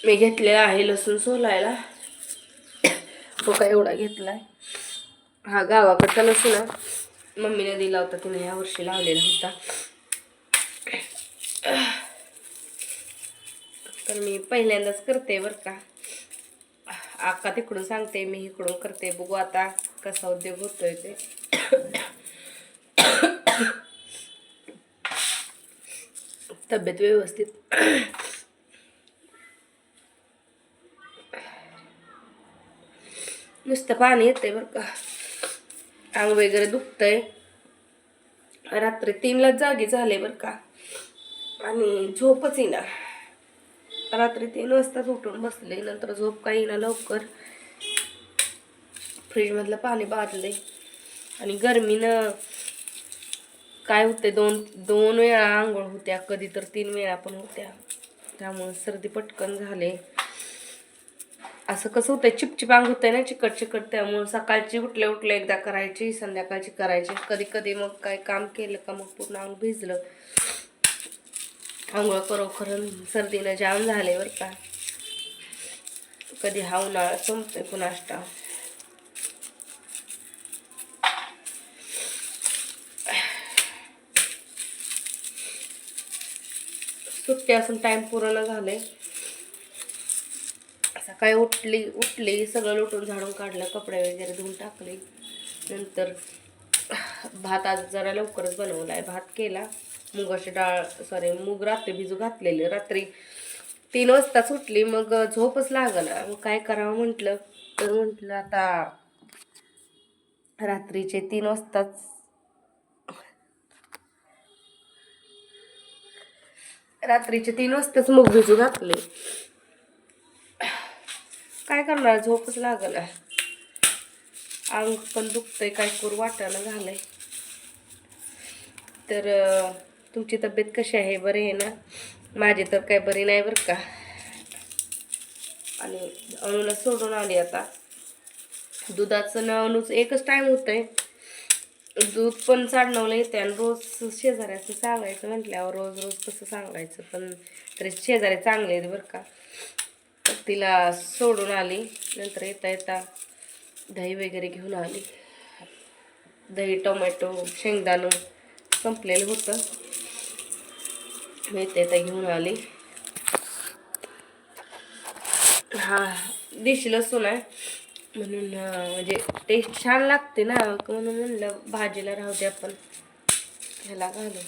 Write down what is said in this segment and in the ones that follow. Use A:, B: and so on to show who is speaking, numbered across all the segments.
A: मी घेतलेला आहे लसूण सोलायला. तो काय एवढा आहे हा गावाकडचा लसूण आहे. मम्मीने दिला होता तिने या वर्षी लावलेला होता. तर मी पहिल्यांदाच करते बरं का. आका तिकडून सांगते मी इकडून करते. बघू आता कसा उद्योग होतोय ते. तब्येत व्यवस्थित. नुसतं पाणी येतंय बरं का. अंग वगैरे दुखतंय. रात्री तीनलाच जागी झाले बरं का. आणि झोपच येईना. रात्री तीन वाजताच उठून बसले नंतर झोप काही येईना लवकर. फ्रीजमधलं पाणी बाजले आणि गरमीनं काय होते दोन दोन वेळा आंघोळ होत्या कधी तर तीन वेळा पण होत्या. त्यामुळे सर्दी पटकन झाले. असं कसं होतं चिपचिपांग होतं आहे ना चिकट चिकट त्यामुळे सकाळची उठल्या उठल्या एकदा करायची संध्याकाळची करायची. कधी कधी मग काय काम केलं का मग पूर्ण अंग भिजलं. आंघोळ खरोखर सर्दीनं जाम झाले बरं का. कधी हा उन्हाळा संपतोय कुणाष्टा सुट्टी असून टाइम पूर्ण झाले सकाळी उठली उठली सगळं लुटून झाडून काढलं कपडे वगैरे धुवून टाकले. नंतर भात आज जरा लवकरच बनवला आहे भात केला. मुगाची डाळ सॉरी मूग रात्री भिजू घातलेली. रात्री तीन वाजता सुटली मग झोपच लागला मग काय करावं म्हटलं? तर म्हटलं आता रात्रीचे तीन वाजताच रात्रीचे तीन वाजताच मूग भिजू घातले. काय करणार? झोपच लागल अंग पण दुखतंय काय करू? वाटायला झालंय. तर तुमची तब्येत कशी आहे? बरी आहे ना? माझी तर काय बरी नाही बरं का. आणि अणूला सोडून आली आता. दुधाचं ना अणूच एकच टाईम होतंय. दूध पण चाडणवलं येते आणि रोज शेजाऱ्याचं सांगायचं म्हटल्यावर रोज रोज कसं सांगायचं. पण तरी शेजारी चांगले आहेत बरं का. तिला सोडून आली. नंतर येता येता दही वगैरे घेऊन आली. दही टोमॅटो शेंगदाणं संपलेलं होतं. मी येता येता घेऊन आली. हा देशी लसूण आहे. म्हणून म्हणजे टेस्ट छान लागते ना. म्हणून म्हणलं भाजीला राहू दे आपण. ह्याला घालू.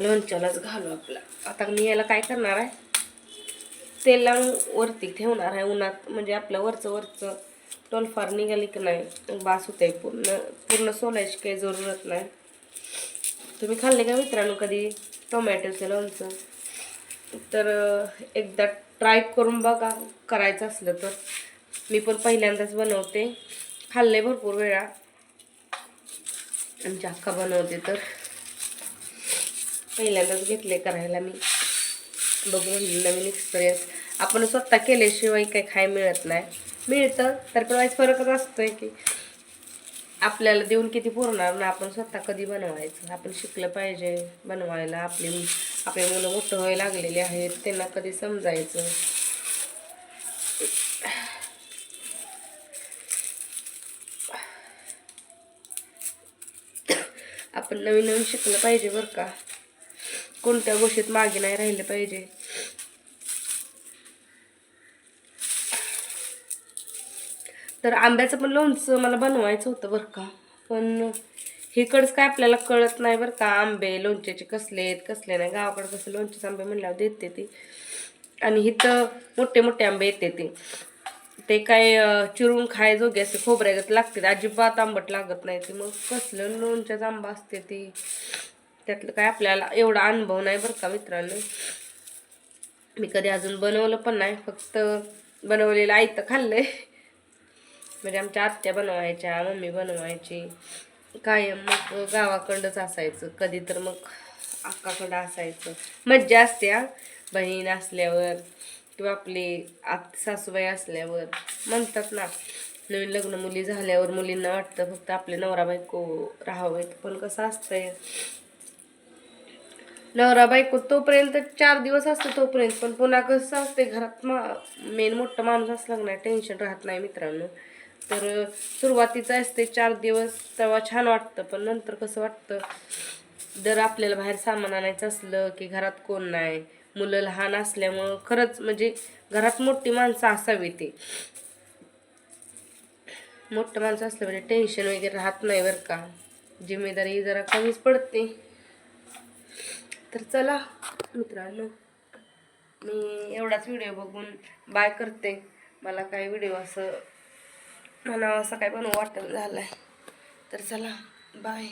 A: लोणच्यालाच घालू आपला. आता मी याला काय करणार आहे? तेल लावून वरती ठेवणार आहे उन्हात. म्हणजे आपलं वरचं वरचं टोलफार निघाली की नाही बास होते पूर्ण. पूर्ण सोलायची काही जरूरत नाही. तुम्ही खाल्ले का मित्रांनो कधी? टोमॅटोचं लोणचं. तर एकदा ट्राय करून बघा. करायचं असलं तर. मी पण पहिल्यांदाच बनवते. खाल्ले भरपूर वेळा. आमच्या अक्का बनवते तर. पहिल्यांदाच घेतले करायला मी. बघून नवीन एक्सपिरियन्स आपण स्वतः केल्याशिवाय काही खाय मिळत नाही. मिळतं तर पण वाईस फरकच असतोय की आपल्याला देऊन किती पुरणार ना आपण स्वतः कधी बनवायचं? आपण शिकलं पाहिजे बनवायला. आपली आपले मुलं मोठं व्हायला लागलेले आहेत त्यांना कधी समजायचं? आपण नवीन नवीन शिकलं पाहिजे बरं का? कोणत्या गोष्टीत मागे नाही राहिले पाहिजे. तर आंब्याचं पण लोणचं मला बनवायचं होतं बरं का. पण हिकडंच काय आपल्याला कळत नाही बरं का आंबे लोणच्याचे कसले आहेत कसले नाही. गावाकडे कसं लोणच्याचे आंबे म्हणल्यावर देते ते. आणि इथं मोठे मोठे आंबे येते ते. ते काय चिरून खायजोगे असे खोबऱ्यागत लागते अजिबात आंबट लागत नाही ते. मग कसलं लोणच्याच आंबा असते ते. त्यातलं काय आपल्याला एवढा अनुभव नाही बरं का मित्रांनो. मी कधी अजून बनवलं पण नाही फक्त बनवलेलं आयतं खाल्लंय. म्हणजे आमच्या आत्या बनवायच्या मम्मी बनवायची. कायम मग गावाकडंच असायचं कधी तर मग अक्काकडं असायचं. मज्जा असते हा बहीण असल्यावर किंवा आपली आत सासूबाई असल्यावर. म्हणतात ना नवीन लग्न मुली झाल्यावर मुलींना वाटतं फक्त आपले नवरा बायको राहावेत पण कसं असतंय? नवरा बायको तोपर्यंत चार दिवस असतं तोपर्यंत पण पुन्हा कसं असते घरात मा मेन मोठा माणूस असला नाही टेन्शन राहत नाही मित्रांनो. तर सुरुवातीचं असते चार दिवस तेव्हा छान वाटतं पण नंतर कसं वाटतं जर आपल्याला बाहेर सामान आणायचं असलं की घरात कोण नाही मुलं लहान असल्यामुळं खरंच म्हणजे घरात मोठी माणसं असावी ते. मोठं माणसं असलं म्हणजे टेन्शन वगैरे राहत नाही बरं का. जिम्मेदारी जरा कमीच पडते. तर चला मित्रांनो. मी एवढाच व्हिडिओ बघून बाय करते. मला काही व्हिडिओ असं म्हणावं असं काही बनवू वाटत झालं आहे तर चला बाय